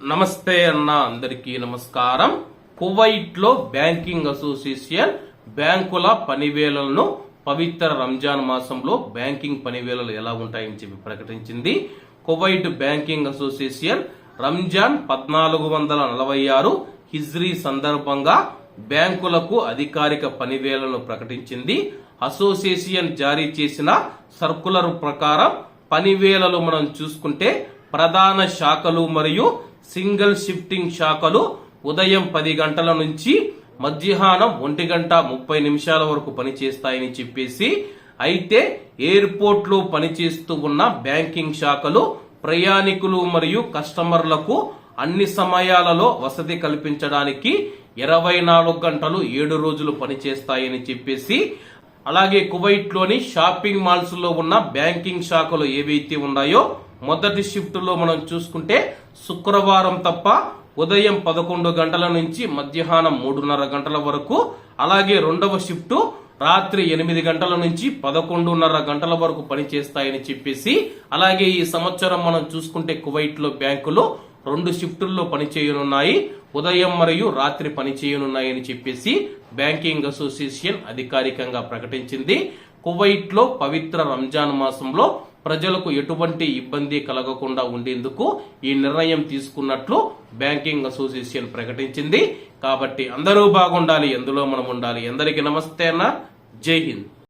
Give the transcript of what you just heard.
నమస్తే అన్న అందరికీ నమస్కారం. కువైట్లో బ్యాంకింగ్ అసోసియేషన్ బ్యాంకుల పనివేళలను పవిత్ర రంజాన్ మాసంలో బ్యాంకింగ్ పనివేళలు ఎలా ఉంటాయని చెప్పి ప్రకటించింది. కువైట్ బ్యాంకింగ్ అసోసియేషన్ రంజాన్ పద్నాలుగు వందల నలభై ఆరు హిజ్రీ సందర్భంగా బ్యాంకులకు అధికారిక పనివేళలను ప్రకటించింది. అసోసియేషన్ జారీ చేసిన సర్కులర్ ప్రకారం పనివేళలు మనం చూసుకుంటే ప్రధాన శాఖలు మరియు సింగిల్ షిఫ్టింగ్ శాఖలు ఉదయం పది గంటల నుంచి మధ్యాహ్నం ఒంటి గంట ముప్పై నిమిషాల వరకు పనిచేస్తాయని చెప్పేసి అయితే ఎయిర్పోర్ట్లో పనిచేస్తూ ఉన్న బ్యాంకింగ్ శాఖలు ప్రయాణికులు మరియు కస్టమర్లకు అన్ని సమయాలలో వసతి కల్పించడానికి ఇరవై నాలుగు గంటలు ఏడు రోజులు పనిచేస్తాయని చెప్పేసి అలాగే కువైట్లోని షాపింగ్ మాల్స్లో ఉన్న బ్యాంకింగ్ శాఖలు ఏవైతే ఉన్నాయో మొదటి షిఫ్ట్లో మనం చూసుకుంటే శుక్రవారం తప్ప ఉదయం పదకొండు గంటల నుంచి మధ్యాహ్నం మూడున్నర గంటల వరకు అలాగే రెండవ షిఫ్ట్ రాత్రి ఎనిమిది గంటల నుంచి పదకొండున్నర గంటల వరకు పనిచేస్తాయని చెప్పేసి అలాగే ఈ సంవత్సరం మనం చూసుకుంటే కువైట్లో బ్యాంకులు రెండు షిఫ్టుల్లో పనిచేయనున్నాయి. ఉదయం మరియు రాత్రి పనిచేయనున్నాయని చెప్పేసి బ్యాంకింగ్ అసోసియేషన్ అధికారికంగా ప్రకటించింది. కువైట్లో పవిత్ర రంజాన్ మాసంలో ప్రజలకు ఎటువంటి ఇబ్బంది కలగకుండా ఉండేందుకు ఈ నిర్ణయం తీసుకున్నట్లు బ్యాంకింగ్ అసోసియేషన్ ప్రకటించింది. కాబట్టి అందరూ బాగుండాలి ఎందులో మనం ఉండాలి. ఎందరికి నమస్తే అన్న. జై హింద్.